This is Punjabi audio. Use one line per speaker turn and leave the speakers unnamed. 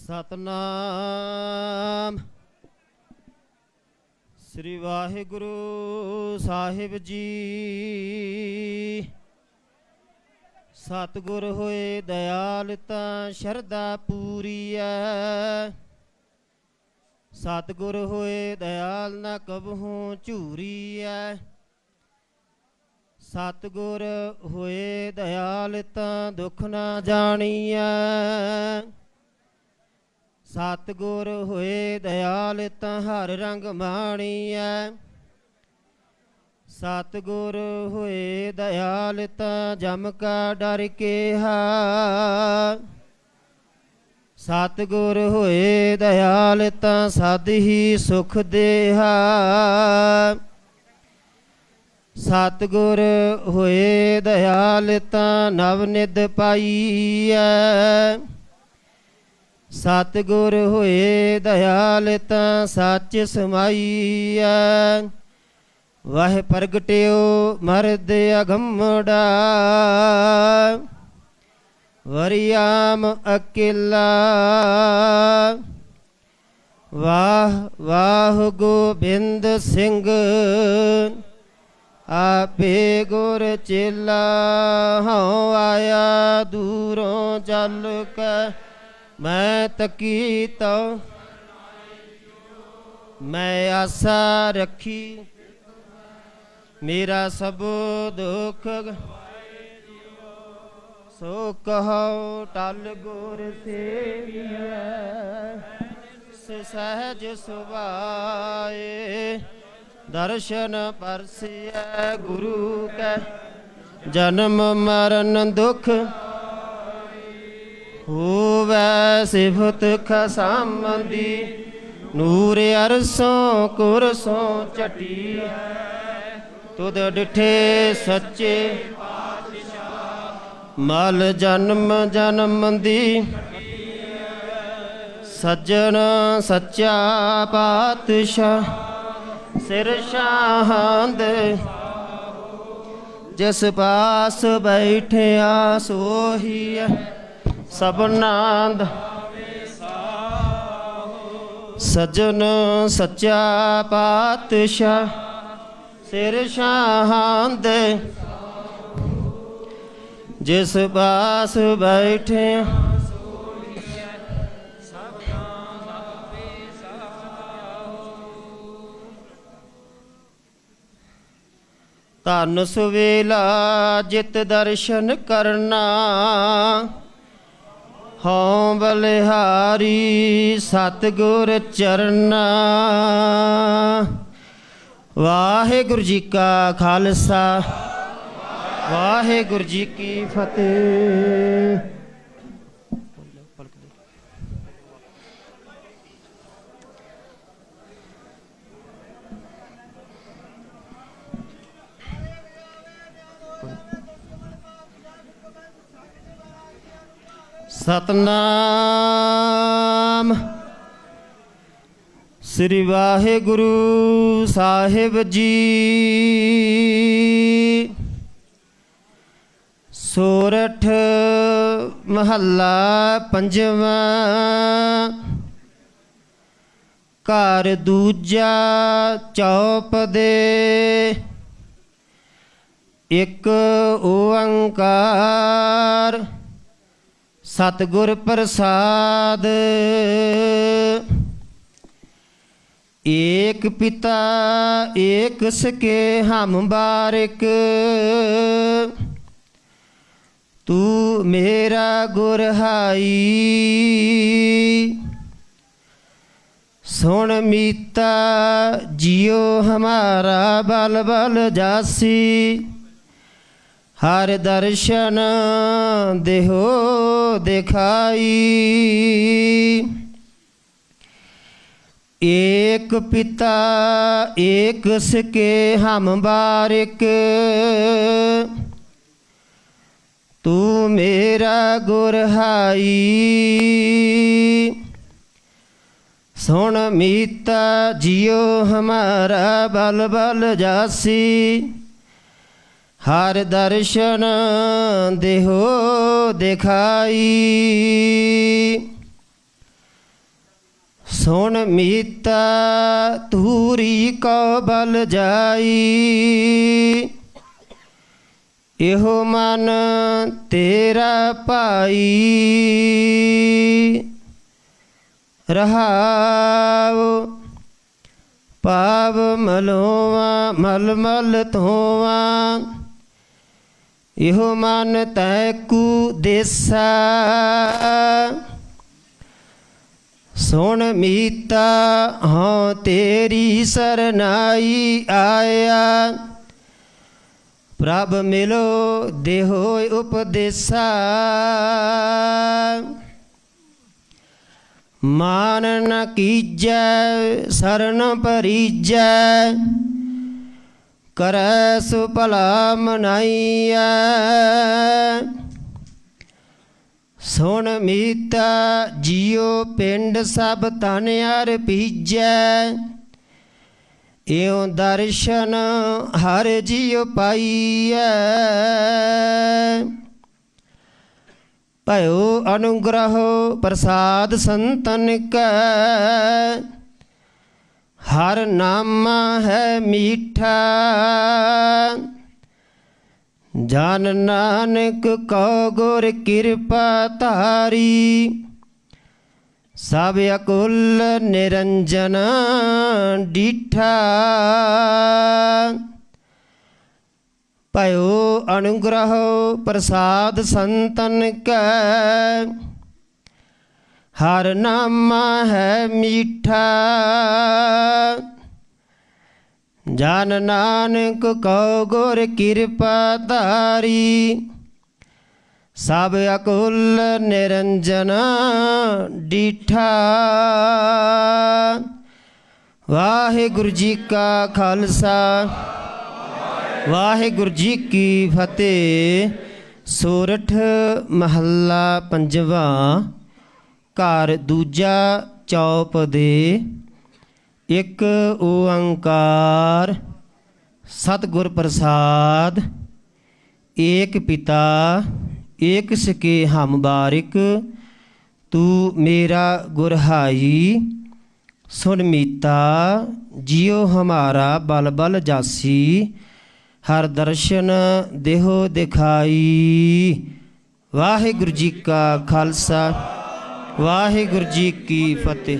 ਸਤਨਾਮ। ਸ੍ਰੀ ਵਾਹਿਗੁਰੂ ਸਾਹਿਬ ਜੀ। ਸਤਿਗੁਰ ਹੋਏ ਦਇਆਲ ਤਾਂ ਸ਼ਰਧਾ ਪੂਰੀ ਐ। ਸਤਿਗੁਰ ਹੋਏ ਦਇਆਲ ਨਾ ਕਬਹੂ ਝੂਰੀ ਐ। ਸਤਿਗੁਰ ਹੋਏ ਦਇਆਲ ਤਾਂ ਦੁੱਖ ਨਾ ਜਾਣੀਐ ਸਤਿਗੁਰ ਹੋਏ ਦਇਆਲ ਤਾਂ ਹਰ ਰੰਗ ਮਾਣੀਐ। ਸਤਿਗੁਰ ਹੋਏ ਦਇਆਲ ਤਾਂ ਜਮ ਕਾ ਡਰ ਕੇਹਾ ਸਤਿਗੁਰ ਹੋਏ ਦਇਆਲ ਤਾਂ ਸਦ ਹੀ ਸੁਖ ਦੇਹਾ। ਸਤਿਗੁਰ ਹੋਏ ਦਇਆਲ ਤਾਂ ਨਵ ਨਿਧ ਪਾਈਐ। ਸਤਿਗੁਰ ਹੋਏ ਦਇਆਲ ਤਾਂ ਸੱਚ ਸਮਾਈਐ ਵਾਹ ਪ੍ਰਗਟਿਓ ਮਰਦ ਅਗੰਮੜਾ ਵਰਿਆਮ ਅਕਿਲਾ। ਵਾਹ ਵਾਹ ਗੋਬਿੰਦ ਸਿੰਘ, ਆਪੇ ਗੁਰ ਚੇਲਾ ਹਉ ਆਇਆ ਦੂਰੋਂ ਚੱਲ ਕੇ। ਮੈਂ ਤਕੀ ਤਉ ਮੈਂ ਆਸਾ ਰੱਖੀ। ਮੇਰਾ ਸਭ ਦੁੱਖ ਸੋ ਕਹੋ ਟਲ ਗੁਰ ਸੇਵੀਐ। ਸਹਿਜ ਸੁਭਾਏ ਦਰਸ਼ਨ ਪਰਸਿਐ ਗੁਰੂ ਕੈ। ਜਨਮ ਮਰਨ ਦੁਖ ਹੋਵੈ ਸਿਫਤ ਖਸਮਦੀ, ਨੂਰ ਅਰਸੋਂ ਕੁਰਸੋਂ ਚਟੀ ਤੁਧ ਡਿਠੇ ਸੱਚੇ ਮਲ ਜਨਮ ਜਨਮ ਦੀ। ਸੱਜਣ ਸੱਚਾ ਪਾਤਸ਼ਾਹ, ਸਿਰ ਸ਼ਾਹੰਦ ਜਿਸ ਪਾਸ ਬੈਠਿਆ ਸੋਹੀ ਸਭਨਾਂਦ ਸਜਣ ਸੱਚਾ ਪਾਤਸ਼ਾਹ, ਸਿਰ ਸ਼ਾਹੰਦ ਜਿਸ ਪਾਸ ਬੈਠੇ ਧਨ ਸੁਵੇਲਾ ਜਿਤ ਦਰਸ਼ਨ ਕਰਨਾ। ਹਉ ਬਲਿਹਾਰੀ ਸਤਿਗੁਰ ਚਰਨਾ। ਵਾਹਿਗੁਰੂ ਜੀ ਕਾ ਖਾਲਸਾ ਵਾਹਿਗੁਰੂ ਜੀ ਕੀ ਫਤਿਹ। ਸਤਨਾਮ। ਸ੍ਰੀ ਵਾਹਿਗੁਰੂ ਸਾਹਿਬ ਜੀ। ਸੋਰਠ ਮਹੱਲਾ ਪੰਜਵਾਂ। ਘਰ ਦੂਜਾ ਚੌਪ ਦੇ। ਇੱਕ ਓੰਕਾਰ। ਸਤਿਗੁਰ ਪ੍ਰਸਾਦ। ਏਕ ਪਿਤਾ, ਏਕ ਸਕੇ ਹਮ ਬਾਰਿਕ। ਤੂੰ ਮੇਰਾ ਗੁਰ ਹਾਈ। ਸੁਣ ਮੀਤਾ, ਜਿਉ ਹਮਾਰਾ ਬਲ ਬਲ ਜਾਸੀ। ਹਰ ਦਰਸ਼ਨ ਦੇਹੋ ਦਿਖਾਈ। ਏਕ ਪਿਤਾ, ਏਕ ਸਕੇ, ਹਮ ਬਾਰਿਕ। ਤੂੰ ਮੇਰਾ ਗੁਰ ਹਾਈ। ਸੁਣ ਮੀਤਾ, ਜਿਉ ਹਮਾਰਾ ਬਲ ਬਲ ਜਾਸੀ। ਹਰ ਦਰਸ਼ਨ ਦੇਹੋ ਦਿਖਾਈ। ਸੁਣ ਮੀਤਾ ਤੂਰੀ ਕੋ ਬਲ ਜਾਈ। ਇਹੋ ਮਨ ਤੇਰਾ ਭਾਈ। ਰਹਾਉ ਪਾਵ ਮਲੋਵਾ ਮਲ ਮਲ ਧੋਵਾ। ਇਹੋ ਮਨ ਤੈ ਕੂ ਦੇਸਾ। ਸੁਣ ਮੀਤਾ, ਹਾਂ ਤੇਰੀ ਸਰਨਾਈ ਆਇਆ। ਪ੍ਰਭ ਮਿਲੋ ਦੇਹੋ ਉਪਦੇਸਾ। ਮਾਨ ਨ ਕੀਜੈ, ਸਰਨ ਪਰੀਜੈ ਕਰੈ ਸੁ ਭਲਾ ਮਨਾਈਐ। ਸੁਣ ਮੀਤਾ ਜਿਉ ਪਿੰਡ ਸਭ ਤਨ ਅਰ ਪੀਜੈ। ਇਉ ਦਰਸ਼ਨ ਹਰ ਜਿਉ ਪਾਈਐ। ਭਇਓ ਅਨੁਗ੍ਰਹ ਪ੍ਰਸਾਦ ਸੰਤਨ ਕੈ। ਹਰ ਨਾਮ ਹੈ ਮੀਠਾ। ਜਨ ਨਾਨਕ ਕੋ ਗੁਰ ਕਿਰਪਾ ਧਾਰੀ। ਸਭ ਅਕੁਲ ਨਿਰੰਜਨ ਡੀਠਾ। ਭਇਓ ਅਨੁਗ੍ਰਹ ਪ੍ਰਸਾਦ ਸੰਤਨ ਕੈ। ਹਰ ਨਾਮ ਹੈ ਮੀਠਾ। ਜਨ ਨਾਨਕ ਕਉ ਗੁਰ ਕਿਰਪਾ ਧਾਰੀ। ਸਭ ਅਕੁਲ ਨਿਰੰਜਨ ਡੀਠਾ। ਵਾਹਿਗੁਰੂ ਜੀ ਕਾ ਖਾਲਸਾ, ਵਾਹਿਗੁਰੂ ਜੀ ਕੀ ਫਤਿਹ। ਸੋਰਠ ਮਹੱਲਾ ਪੰਜਵਾ ਘਰ ਦੂਜਾ ਚੌਪ ਦੇ, ਇੱਕ ਓੰਕਾਰ, ਸਤਿਗੁਰ ਪ੍ਰਸਾਦ, ਏਕ ਪਿਤਾ, ਏਕ ਸਕੇ ਹਮ ਬਾਰਿਕ, ਤੂੰ ਮੇਰਾ ਗੁਰਹਾਈ, ਸੁਨ ਮੀਤਾ, ਜਿਉ ਹਮਾਰਾ ਬਲ ਬਲ ਜਾਸੀ, ਹਰ ਦਰਸ਼ਨ ਦੇਹੋ ਦਿਖਾਈ। ਵਾਹਿਗੁਰੂ ਜੀ ਕਾ ਖਾਲਸਾ। ਵਾਹਿਗੁਰੂ ਜੀ ਕੀ ਫਤਿਹ।